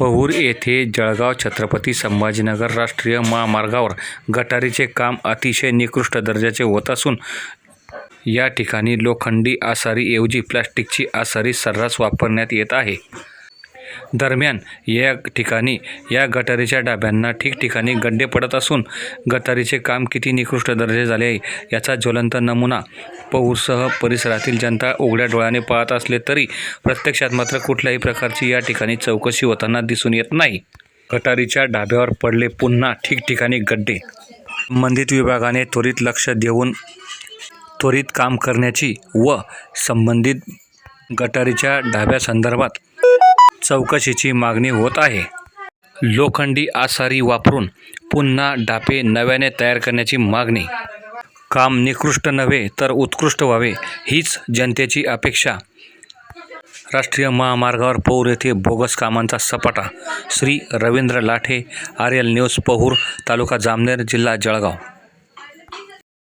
पहूर येथे जळगाव छत्रपती संभाजीनगर राष्ट्रीय महामार्गावर गटारीचे काम अतिशय निकृष्ट दर्जाचे होत असून या ठिकाणी लोखंडी आसारीऐवजी प्लास्टिकची आसारी सर्रास वापरण्यात येत आहे. दरम्यान या ठिकाणी या गटारीच्या डाब्यांना ठिकठिकाणी गड्डे पडत असून गटारीचे काम किती निकृष्ट दर्जे झाले आहे याचा ज्वलंत नमुना पौरसह परिसरातील जनता उघड्या डोळ्याने पाहत असले तरी प्रत्यक्षात मात्र कुठल्याही प्रकारची या ठिकाणी चौकशी होताना दिसून येत नाही. गटारीच्या डाब्यावर पडले पुन्हा ठिकठिकाणी गड्डे. संबंधित विभागाने त्वरित लक्ष देऊन त्वरित काम करण्याची व संबंधित गटारीच्या डाब्यासंदर्भात चौकशीची मागणी होत आहे. लोखंडी आसारी वापरून पुन्हा डापे नव्याने तयार करण्याची मागणी. काम निकृष्ट नव्हे तर उत्कृष्ट व्हावे हीच जनतेची अपेक्षा. राष्ट्रीय महामार्गावर पौर येथे बोगस कामांचा सपाटा. Shri Ravindra Lathe R L news Pahur taluka Jamner जिल्हा जळगाव.